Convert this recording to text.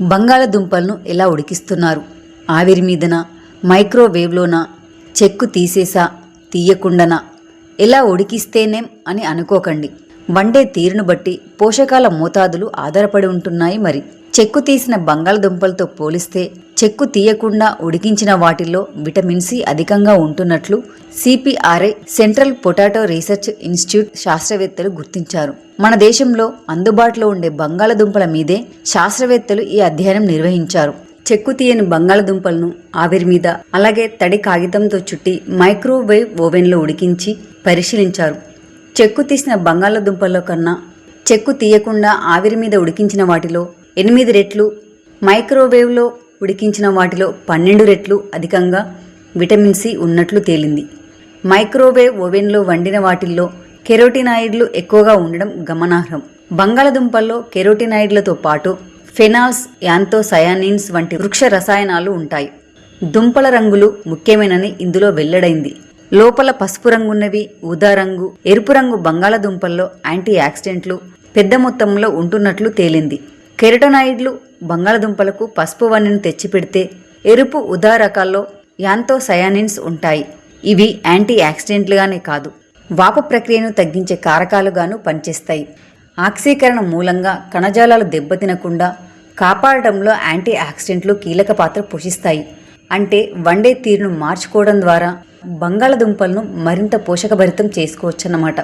బంగాళదుంపలను ఎలా ఉడికిస్తున్నారు? ఆవిరి మీదన మైక్రోవేవ్లోనా చెక్కు తీసేసా తీయకుండానా? ఎలా ఉడికిస్తేనేం అని అనుకోకండి. వండే తీరును బట్టి పోషకాల మోతాదులు ఆధారపడి ఉంటున్నాయి మరి. చెక్కు తీసిన బంగాళదుంపలతో పోలిస్తే చెక్కు తీయకుండా ఉడికించిన వాటిల్లో విటమిన్ సి అధికంగా ఉంటున్నట్లు CPRI central potato research institute శాస్త్రవేత్తలు గుర్తించారు. మన దేశంలో అందుబాటులో ఉండే బంగాళదుంపల మీదే శాస్త్రవేత్తలు ఈ అధ్యయనం నిర్వహించారు. చెక్కు తీయని బంగాళదుంపలను ఆవిరి మీద అలాగే తడి కాగితంతో చుట్టి మైక్రోవేవ్ ఓవెన్లో ఉడికించి పరిశీలించారు. చెక్కు తీసిన బంగాళదుంపల్లో కన్నా చెక్కు తీయకుండా ఆవిరి మీద ఉడికించిన వాటిలో ఎనిమిది రెట్లు మైక్రోవేవ్లో ఉడికించిన వాటిలో పన్నెండు రెట్లు అధికంగా విటమిన్ సి ఉన్నట్లు తేలింది. మైక్రోవేవ్ ఓవెన్లో వండిన వాటిల్లో కెరోటినాయిడ్లు ఎక్కువగా ఉండడం గమనార్హం. బంగాళదుంపల్లో కెరోటినాయిడ్లతో పాటు ఫెనాల్స్ యాంతోసయానిన్స్ వంటి వృక్ష రసాయనాలు ఉంటాయి. దుంపల రంగులు ముఖ్యమైనని ఇందులో వెల్లడైంది. లోపల పసుపు రంగున్నవి ఊదా రంగు ఎరుపు రంగు బంగాళదుంపల్లో యాంటీ యాక్సిడెంట్లు పెద్ద మొత్తంలో ఉంటున్నట్లు తేలింది. కెరటనాయిడ్లు బంగాళదుంపలకు పసుపు వన్నెను తెచ్చిపెడితే ఎరుపు ఉదా రకాల్లో యాంతోసయానిన్స్ ఉంటాయి. ఇవి యాంటీ యాక్సిడెంట్లుగానే కాదు వాపు ప్రక్రియను తగ్గించే కారకాలుగాను పనిచేస్తాయి. ఆక్సీకరణ మూలంగా కణజాలాలు దెబ్బతినకుండా కాపాడటంలో యాంటీ ఆక్సిడెంట్లు కీలక పాత్ర పోషిస్తాయి. అంటే వండే తీరును మార్చుకోవడం ద్వారా బంగాళదుంపలను మరింత పోషకభరితం చేసుకోవచ్చన్నమాట.